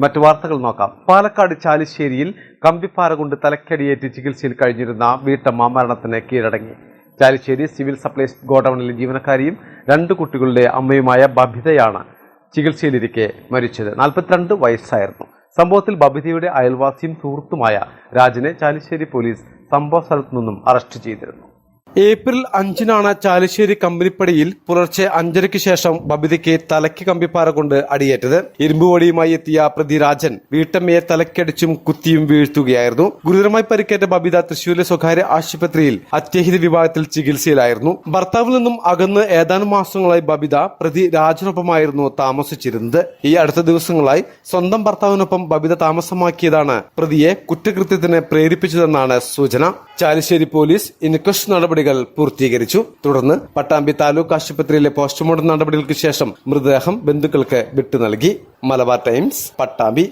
മറ്റു വാർത്തകൾ നോക്കാം. പാലക്കാട് ചാലിശ്ശേരിയിൽ കമ്പിപ്പാറ കൊണ്ട് തലക്കടിയേറ്റ് ചികിത്സയിൽ കഴിഞ്ഞിരുന്ന വീട്ടമ്മ മരണത്തിന് കീഴടങ്ങി. ചാലിശ്ശേരി സിവിൽ സപ്ലൈസ് ഗോഡൌണിലെ ജീവനക്കാരിയും രണ്ട് കുട്ടികളുടെ അമ്മയുമായ ബബിതയാണ് ചികിത്സയിലിരിക്കെ മരിച്ചത്. നാൽപ്പത്തിരണ്ട് വയസ്സായിരുന്നു. സംഭവത്തിൽ ബബിതയുടെ അയൽവാസിയും സുഹൃത്തുമായ രാജനെ ചാലിശ്ശേരി പോലീസ് സംഭവ സ്ഥലത്തു നിന്നും അറസ്റ്റ് ചെയ്തിരുന്നു. ഏപ്രിൽ അഞ്ചിനാണ് ചാലിശ്ശേരി കമ്പനിപ്പടിയിൽ പുലർച്ചെ അഞ്ചരയ്ക്ക് ശേഷം ബബിതയ്ക്ക് തലയ്ക്ക് കമ്പിപ്പാറ കൊണ്ട് അടിയേറ്റത്. ഇരുമ്പുവടിയുമായി എത്തിയ പ്രതി രാജൻ വീട്ടമ്മയെ തലക്കടിച്ചും കുത്തിയും വീഴ്ത്തുകയായിരുന്നു. ഗുരുതരമായി പരിക്കേറ്റ ബബിത തൃശൂരിലെ സ്വകാര്യ ആശുപത്രിയിൽ അത്യഹിത വിഭാഗത്തിൽ ചികിത്സയിലായിരുന്നു. ഭർത്താവിൽ നിന്നും അകന്ന് ഏതാനും മാസങ്ങളായി ബബിത പ്രതി രാജനൊപ്പമായിരുന്നു താമസിച്ചിരുന്നത്. ഈ അടുത്ത ദിവസങ്ങളായി സ്വന്തം ഭർത്താവിനൊപ്പം ബബിത താമസമാക്കിയതാണ് പ്രതിയെ കുറ്റകൃത്യത്തിന് പ്രേരിപ്പിച്ചതെന്നാണ് സൂചന. ചാലിശ്ശേരി പോലീസ് ഇൻക്വസ്റ്റ് നടപടികൾ പൂർത്തീകരിച്ചു. തുടർന്ന് പട്ടാമ്പി താലൂക്ക് ആശുപത്രിയിലെ പോസ്റ്റ്മോർട്ടം നടപടികൾക്ക് ശേഷം മൃതദേഹം ബന്ധുക്കൾക്ക് വിട്ടു നൽകി. മലബാർ ടൈംസ് പട്ടാമ്പി